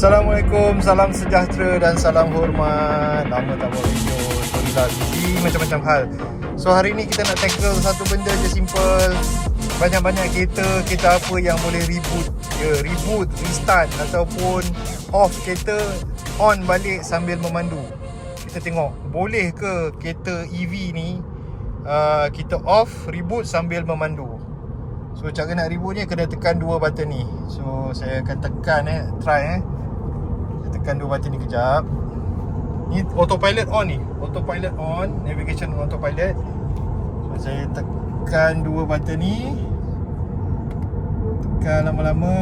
Assalamualaikum, salam sejahtera dan salam hormat. Lama tak buat video, sorry lah busy macam-macam hal. So hari ni kita nak tackle satu benda je simple. Banyak-banyak kereta, kereta apa yang boleh reboot? Ya, reboot, restart ataupun off kereta On balik sambil memandu. Kita tengok, boleh ke kereta EV ni uh, Kita off, reboot sambil memandu? So cara nak reboot ni kena tekan dua button ni. So saya akan tekan eh, try eh tekan dua button ni kejap. Ni autopilot on ni. Autopilot on Navigation on autopilot. So saya tekan dua button ni. Tekan lama-lama.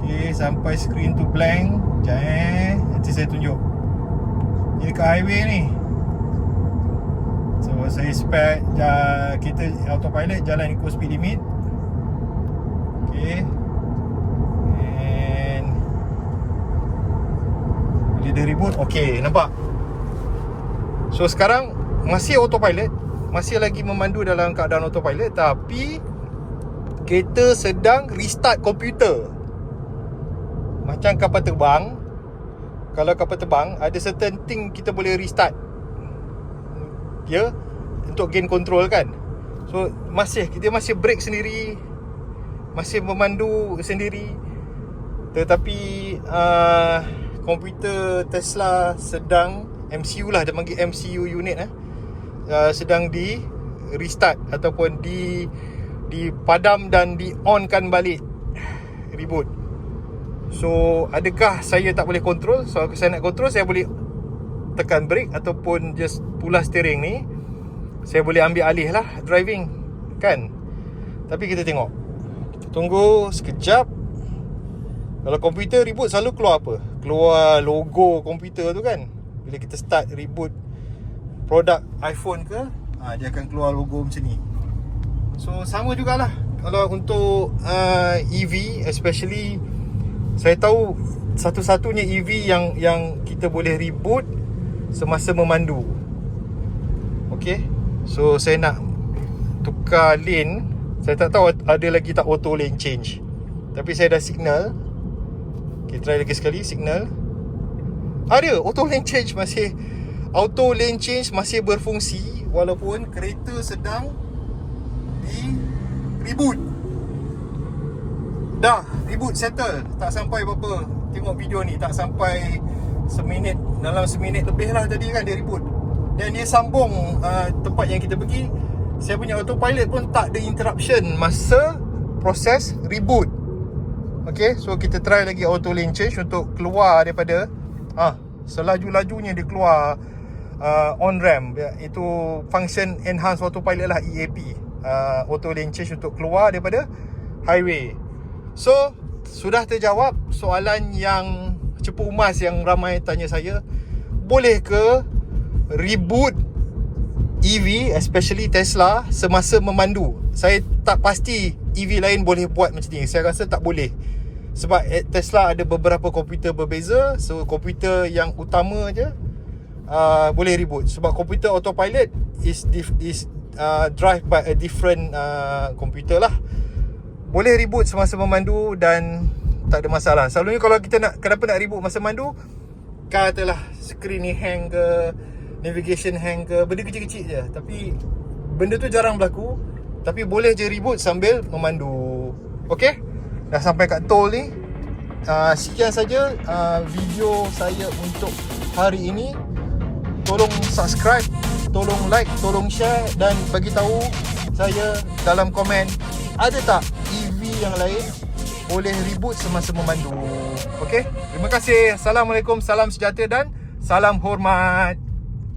Okay sampai screen tu blank. Sekejap eh Nanti saya tunjuk. Ni dekat highway ni. So saya spec ja, Kita autopilot jalan ikut speed limit Okay And Bila Okay nampak? So sekarang Masih autopilot Masih lagi memandu dalam keadaan autopilot Tapi Kereta sedang restart komputer. Macam kapal terbang Kalau kapal terbang Ada certain thing kita boleh restart. Ya Untuk gain control kan? So masih Kita masih brake sendiri Masih memandu sendiri. Tetapi uh, Komputer Tesla sedang MCU lah Dia panggil MCU unit eh, uh, Sedang di Restart Ataupun di Dipadam dan di onkan balik. Reboot. So adakah saya tak boleh control? So kalau saya nak control Saya boleh tekan brake ataupun just pula steering ni. Saya boleh ambil alih lah driving kan? Tapi kita tengok. Tunggu sekejap. Kalau komputer reboot selalu keluar apa keluar logo komputer tu kan bila kita start reboot produk iPhone ke ha, dia akan keluar logo macam ni. So sama jugalah kalau untuk uh, EV especially saya tahu satu-satunya EV yang yang kita boleh reboot semasa memandu. Okay? So saya nak Tukar lane. Saya tak tahu ada lagi tak auto lane change. Tapi saya dah signal Okay try lagi sekali signal. Ada auto lane change masih Auto lane change masih berfungsi Walaupun kereta sedang Di Reboot. Dah Reboot settle. Tak sampai berapa Tengok video ni Tak sampai Seminit Dalam seminit lebih lah tadi kan dia reboot. Dan dia sambung uh, Tempat yang kita pergi. Saya punya autopilot pun tak ada interruption Masa Proses reboot Okay So kita try lagi auto lane change Untuk keluar daripada ah Selaju-lajunya dia keluar uh, On ramp. Ya, Itu function enhanced autopilot lah EAP uh, Auto lane change untuk keluar daripada Highway. So Sudah terjawab Soalan yang cepu emas yang ramai tanya saya. Boleh ke reboot EV especially Tesla semasa memandu. Saya tak pasti EV lain boleh buat macam ni. Saya rasa tak boleh. Sebab Tesla ada beberapa komputer berbeza. So komputer yang utama je uh, boleh reboot. Sebab komputer autopilot is is uh, drive by a different uh, computer lah. Boleh reboot semasa memandu dan tak ada masalah. Selalunya kalau kita nak kenapa nak reboot masa mandu katalah screen ni hang ke navigation hang ke benda kecil-kecil je tapi benda tu jarang berlaku tapi boleh je reboot sambil memandu. Okey? Dah sampai kat tol ni. Uh, sekian saja uh, video saya untuk hari ini. Tolong subscribe, tolong like, tolong share dan bagi tahu saya dalam komen ada tak EV yang lain boleh reboot semasa memandu. Okey? Terima kasih. Assalamualaikum, salam sejahtera dan salam hormat.